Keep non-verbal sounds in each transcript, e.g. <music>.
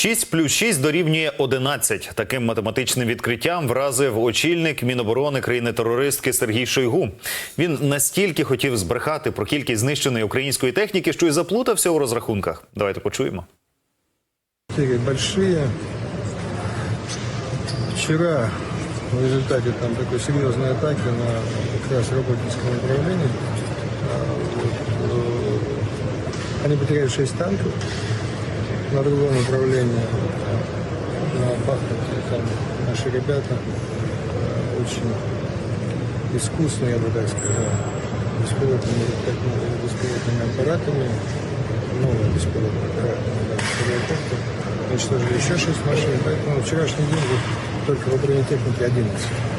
6 плюс 6 дорівнює 11. Таким математичним відкриттям вразив очільник Міноборони країни-терористки Сергій Шойгу. Він настільки хотів збрехати про кількість знищеної української техніки, що й заплутався у розрахунках. Давайте почуємо. Потери большие. Вчера в результате там такой серьезной атаки на как раз работницком направлении а, вот, э, потеряли 6 танков. На другом направлении на Бахмуте там наши ребята э, очень искусно, я бы так сказал, беспилотными, беспилотными аппаратами, новые беспилотные аппараты, да, уничтожили еще 6 машин, поэтому вчерашний день только в бронетехнике 11.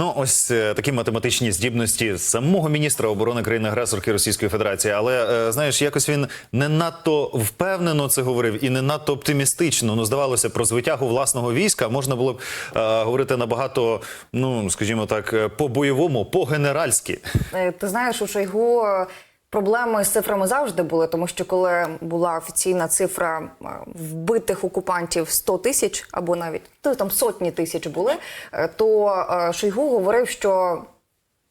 Ну, ось е, такі математичні здібності самого міністра оборони країни-агресорки Російської Федерації. Але е, знаєш, якось він не надто впевнено це говорив і не надто оптимістично. Ну, здавалося, про звитягу власного війська можна було б е, говорити набагато, ну скажімо так, е, по-бойовому, по-генеральськи. Е, Ти знаєш, у Шойгу проблеми з цифрами завжди були, тому що коли була офіційна цифра е, вбитих окупантів 100 тисяч або навіть то там сотні тисяч були, е, то е, Шойгу говорив, що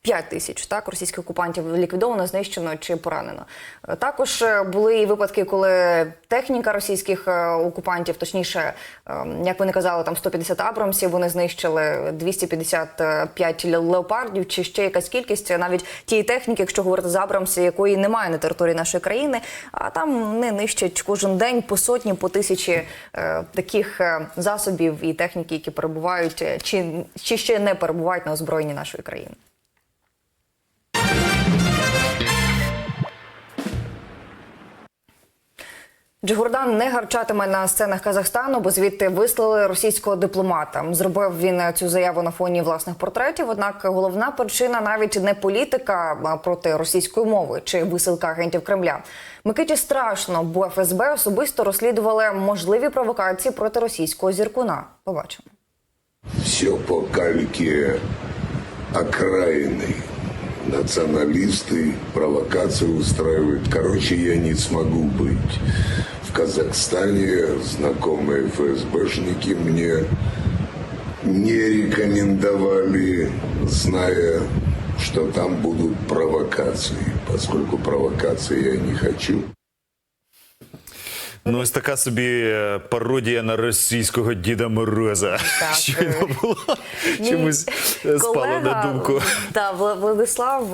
5 тисяч так російських окупантів ліквідовано, знищено чи поранено. Е, Також е, були і випадки, коли техніка російських е, окупантів, точніше, е, як вони казали, там 150 абрамсів вони знищили 255 ле- леопардів, чи ще якась кількість навіть тієї техніки, якщо говорити за абрамси, якої немає на території нашої країни. А там вони нищать кожен день по сотні, по тисячі таких засобів і техніки, які перебувають чи, чи ще не перебувають на озброєнні нашої країни. Джигурдан не гарчатиме на сценах Казахстану, бо звідти вислали російського дипломата. Зробив він цю заяву на фоні власних портретів. Однак головна причина навіть не політика а проти російської мови чи висилка агентів Кремля. Микиті страшно, бо ФСБ особисто розслідували можливі провокації проти російського зіркуна. Побачимо. Все по кальке окраины. Националисты провокации устраивают. Короче, я не смогу быть. В Казахстане знакомые ФСБшники мне не рекомендовали, зная, что там будут провокации. Поскольку провокации я не хочу. Ну, ось така собі е, пародія на російського Діда Мороза. Так, <laughs> Щойно е, було чомусь е, спало на думку. Вла- Владислав,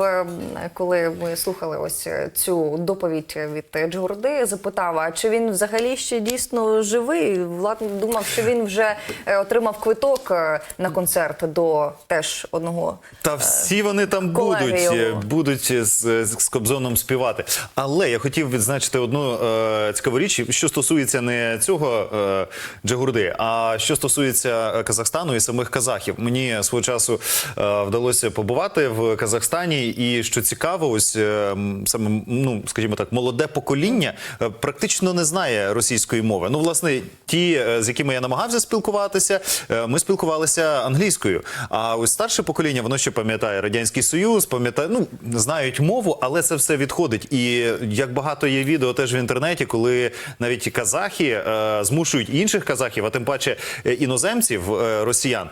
коли ми слухали ось цю доповідь від Джгурди, запитав, а чи він взагалі ще дійсно живий? Влад думав, що він вже отримав квиток на концерт до теж одного. Та всі вони там будуть, його. будуть з, з Кобзоном співати. Але я хотів відзначити одну е, цікаву річ, що стосується не цього е, Джагурди, а що стосується е, Казахстану і самих казахів. Мені свого часу е, вдалося побувати в Казахстані, і що цікаво, ось е, саме ну, скажімо так, молоде покоління е, практично не знає російської мови. Ну, власне, ті, е, з якими я намагався спілкуватися, е, ми спілкувалися англійською. А ось старше покоління, воно ще пам'ятає радянський союз, пам'ятає, ну знають мову, але це все відходить. І як багато є відео теж в інтернеті, коли навіть казахи е, змушують інших казахів, а тим паче е, іноземців, е, росіян,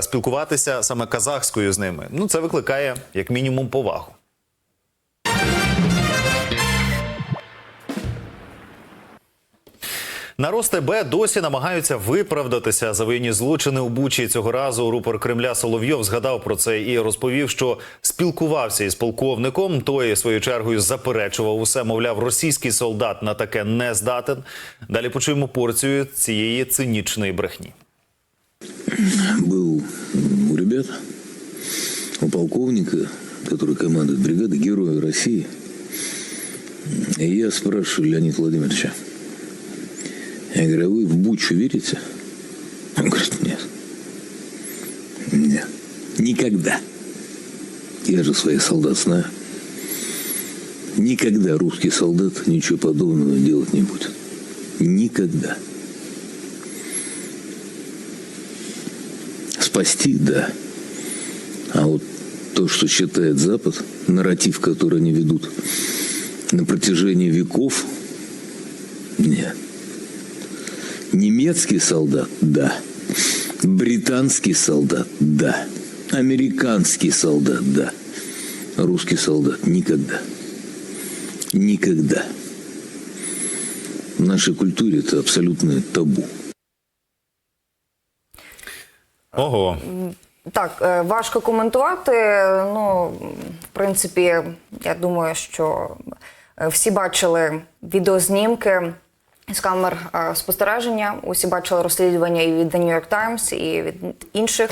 спілкуватися саме казахською з ними. Ну це викликає як мінімум повагу. На РосТБ досі намагаються виправдатися за воєнні злочини у Бучі. Цього разу рупор Кремля Соловйов згадав про це і розповів, що спілкувався із полковником. Той своєю чергою заперечував усе. Мовляв, російський солдат на таке не здатен. Далі почуємо порцію цієї цинічної брехні. был у ребят, у полковника, который командует бригадой Героя России. И я спрашиваю Леонида Владимировича, я говорю, а вы в Бучу верите? Он говорит, нет. Нет. Никогда. Я же своих солдат знаю. Никогда русский солдат ничего подобного делать не будет. Никогда. Спасти, да. А вот то, что считает Запад, нарратив, который они ведут на протяжении веков, нет. Немецкий солдат – да. Британский солдат – да. Американский солдат – да. Русский солдат – никогда. Никогда. В нашей культуре это абсолютное табу. Ого. Так, е, важко коментувати. Ну, в принципі, я думаю, що е, всі бачили відеознімки з камер е, спостереження. Усі бачили розслідування і від The New York Times, і від інших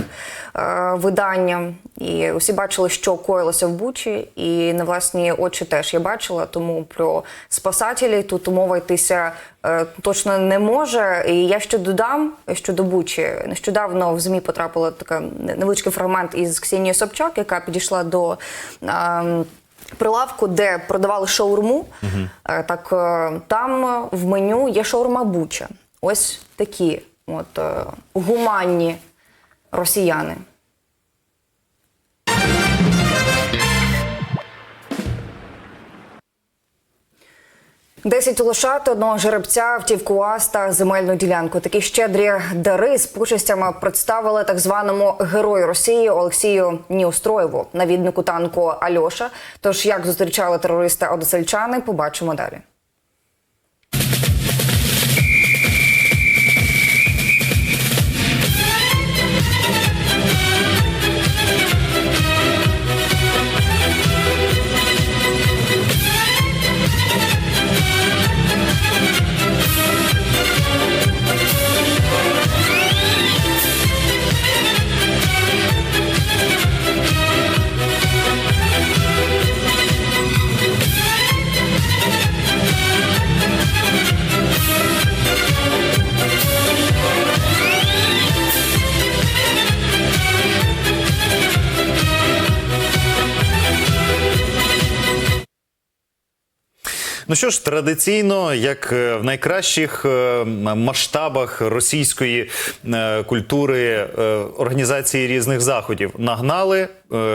е, видань. І усі бачили, що коїлося в Бучі, і на власні очі теж я бачила. Тому про спасателів тут мова йтися е, точно не може. І я ще додам щодо Бучі. Нещодавно в ЗМІ потрапила така невеличкий фрагмент із Ксенією Собчак, яка підійшла до. ем, Прилавку, де продавали шаурму, Угу. так е, там в меню є шаурма Буча. Ось такі от е, гуманні росіяни. Десять лошад, одного жеребця, автівку УАЗ та земельну ділянку. Такі щедрі дари з почестями представили так званому герою Росії Олексію Ніустроєву, навіднику танку Альоша. Тож як зустрічали терориста одесельчани, побачимо далі. Ну що ж, традиційно, як е, в найкращих е, масштабах російської е, культури організації різних заходів, нагнали,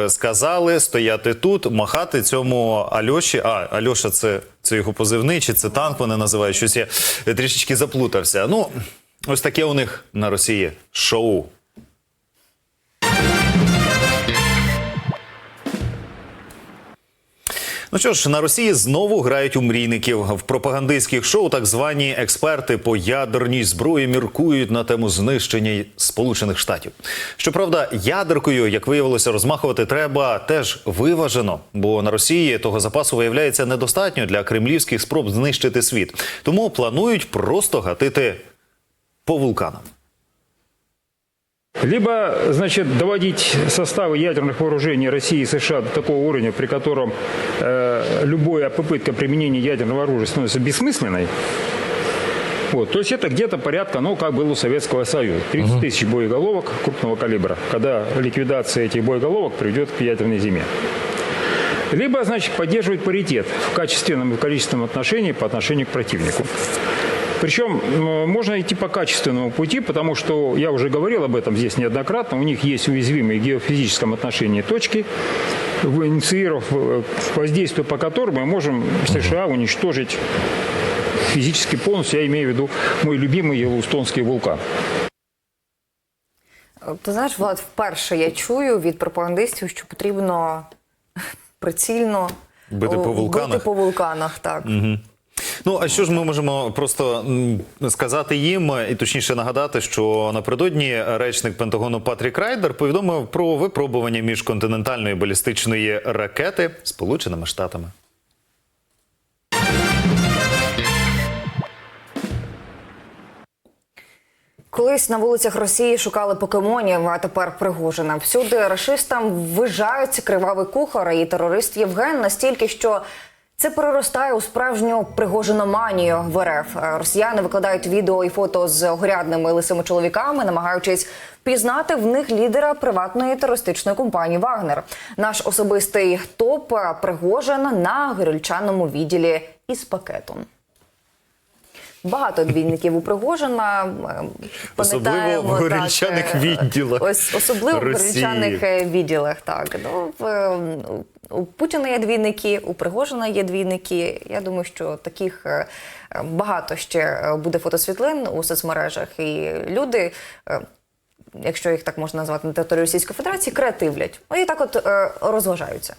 сказали стояти тут, махати цьому Альоші. А Альоша, це, це його позивний, чи це танк вони називають? Щось я трішечки заплутався. Ну, ось таке у них на Росії шоу. Ну що ж, на Росії знову грають у мрійників в пропагандистських шоу. Так звані експерти по ядерній зброї міркують на тему знищення Сполучених Штатів. Щоправда, ядеркою, як виявилося, розмахувати треба теж виважено, бо на Росії того запасу виявляється недостатньо для кремлівських спроб знищити світ. Тому планують просто гатити по вулканам. Либо, значит, доводить составы ядерных вооружений России и США до такого уровня, при котором э, любая попытка применения ядерного оружия становится бессмысленной. Вот, то есть это где-то порядка, ну, как было у Советского Союза. 30 тысяч боеголовок крупного калибра, когда ликвидация этих боеголовок приведет к ядерной зиме. Либо, значит, поддерживать паритет в качественном и количественном отношении по отношению к противнику. Причем м, можно идти по качественному пути, потому что я уже говорил об этом здесь неоднократно. У них есть уязвимые в геофизическом отношении точки, в- инициировав э, воздействие по которым мы можем США уничтожить физически полностью. Я имею в виду мой любимый Йеллоустонский вулкан. Ти знаєш, Влад, вперше я чую від пропагандистів, що потрібно <laughs> прицільно Бити по о, вулканах? Бити по вулканах, так. Ну а що ж ми можемо просто сказати їм, і точніше нагадати, що напередодні речник Пентагону Патрік Райдер повідомив про випробування міжконтинентальної балістичної ракети Сполученими Штатами. Колись на вулицях Росії шукали покемонів, а тепер Пригожина. Всюди рашистам ввижаються кривавий кухар і терорист Євген настільки, що це переростає у справжню пригожиноманію в РФ. Е, Росіяни викладають відео і фото з огрядними лисими чоловіками, намагаючись впізнати в них лідера приватної терористичної компанії Вагнер. Наш особистий топ е, Пригожин на горільчаному відділі із пакетом. Багато двійників у Пригожина. Особливо в горілчаних е, відділах Ось особливо Росії. горілчаних е, відділах. Так ну в у Путіна є двійники, у Пригожина є двійники. Я думаю, що таких е, багато ще буде фотосвітлин у соцмережах, і люди. Якщо їх так можна назвати на території Російської Федерації, креативлять. І так от е, розважаються.